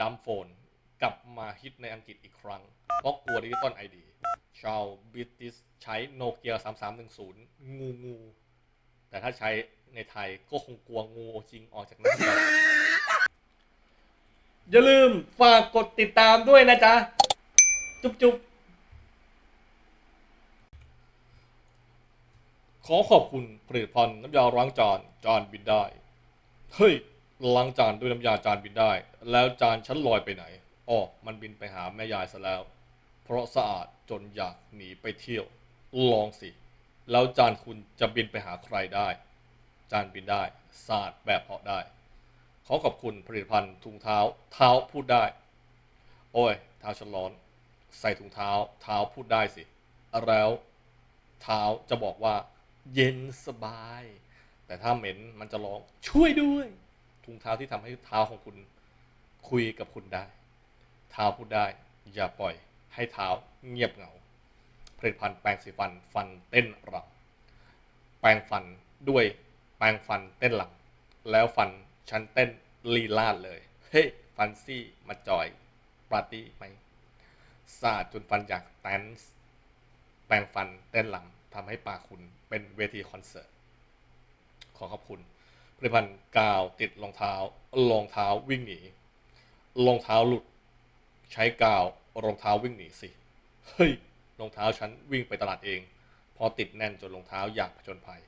ดัมโฟน กลับมาฮิตในอังกฤษอีกครั้ง เพราะกลัวดิจิตอลไอดี ชาวบริติชใช้โนเกีย 3310 งูงู แต่ถ้าใช้ในไทยก็คงกลัวงูจริงออกจากนั้นไปอย่าลืมฝากกดติดตามด้วยนะจ๊ะ จุ๊บจุ๊บขอขอบคุณผลิตภัณฑ์น้ำยาล้างจานจานบินได้ เฮ้ย ล้างจานด้วยน้ำยาจานบินได้ แล้วจานฉันลอยไปไหนอ๋อมันบินไปหาแม่ยายซะแล้ว เพราะสะอาดจนอยากหนีไปเที่ยว ลองสิ แล้วจานคุณจะบินไปหาใครได้ จานบินได้สะอาดแบบเหาะได้ ขอขอบคุณผลิตภัณฑ์ถุงเท้าเท้าพูดได้ โอ้ยเท้าฉันร้อน ใส่ถุงเท้าเท้าพูดได้สิ แล้วเท้าจะบอกว่า เย็นสบาย แต่ถ้าเหม็นมันจะร้องช่วยด้วย ถุงเท้าที่ทำให้เท้าของคุณคุยกับคุณได้ เท้าพูดได้ อย่าปล่อยให้เท้าเงียบเหงา ผลิตภัณฑ์แปรงสีฟันฟันเต้นรำแปรงฟันด้วยแปรงฟันเต้นรำแล้วฟันฉันเต้นลีลาดเลย เฮ้ยฟันซี่มาจอยปาร์ตี้ไหมสาดจนฟันอยากแดนซ์แปรงฟันเต้นรำทำให้ปากคุณเป็นเวทีคอนเสิร์ต ขอขอบคุณ ผลิตภัณฑ์กาวติดรองเท้ารองเท้าวิ่งหนีรองเท้าหลุด ใช้กาวรองเท้าวิ่งหนีสิ เฮ้ยรองเท้าฉันวิ่งไปตลาดเอง พอติดแน่นจนรองเท้าอยากผจญภัย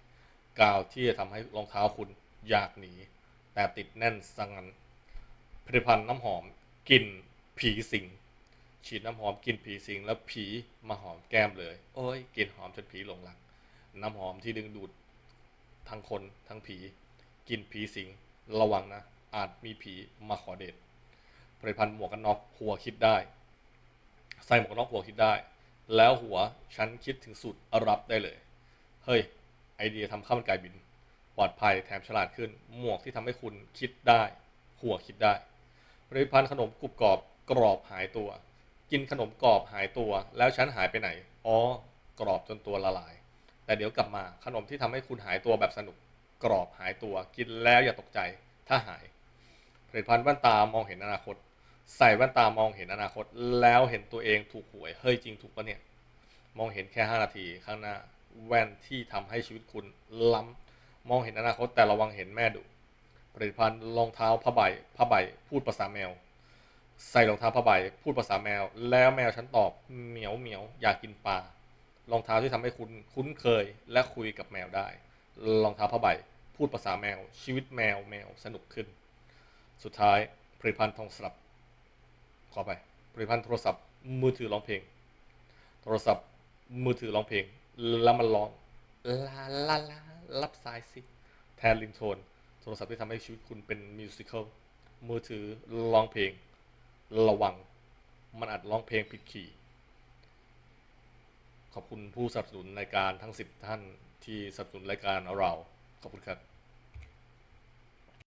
กาวที่จะทำให้รองเท้าคุณอยากหนี แต่ติดแน่นสังงันผลิตภัณฑ์น้ำหอมกลิ่นผีสิงฉีดน้ำหอมกลิ่นผีสิงแล้วผีมาหอมแก้มเลย โอ้ยกลิ่นหอมจนผีหลงรักน้ำหอมที่ดึงดูดทั้งคนทั้งผี กินผีสิง ระวังนะ อาจมีผีมาขอเดทผลิตภัณฑ์หมวกกันน็อกหัวคิดได้ ใส่หมวกกันน็อกหัวคิดได้ แล้วหัวฉันคิดถึงสูตรรับได้เลย เฮ้ย ไอเดียทำข้าวมันไก่บิน ปลอดภัยแถมฉลาดขึ้น หมวกที่ทำให้คุณคิดได้ หัวคิดได้ ผลิตภัณฑ์ขนมกรุบกรอบกรอบหายตัว กินขนมกรอบหายตัว แล้วฉันหายไปไหน อ๋อ กรอบจนตัวละลาย แต่เดี๋ยวกลับมาขนมที่ทำให้คุณหายตัวแบบสนุก กรอบหายตัวกินแล้วอย่าตกใจถ้าหาย ผลิตภัณฑ์แว่นตามองเห็นอนาคต ใส่แว่นตามองเห็นอนาคต แล้วเห็นตัวเองถูกหวยเฮ้ยจริงถูกปะเนี่ย มองเห็นแค่ 5 นาทีข้างหน้าแว่นที่ทำให้ชีวิตคุณล้ำมองเห็นอนาคตแต่ระวังเห็นแม่ดุผลิตภัณฑ์รองเท้าผ้าใบผ้าใบ พูดภาษาแมว ใส่รองเท้าผ้าใบ พูดภาษาแมว แล้วแมวฉันตอบเหมียวเหมียวอยากกินปลารองเท้าที่ทำให้คุณคุ้นเคยและคุยกับแมวได้ รองเท้าผ้าใบ พูดภาษาแมว ชีวิตแมวแมวสนุกขึ้น สุดท้ายผลิตภัณฑ์ทองสลับ ขอไปผลิตภัณฑ์โทรศัพท์ มือถือร้องเพลง โทรศัพท์มือถือร้องเพลง แล้วมันร้องลาลาลารับสายสิแทนลิงโทนโทรศัพท์ที่ทำให้ชีวิตคุณเป็นมิวสิควลมือถือร้องเพลง ระวัง มันอาจร้องเพลงผิดคีย์ ขอบคุณผู้สนับสนุนรายการทั้ง 10 ท่านที่สนับสนุนรายการเรา ขอบคุณครับ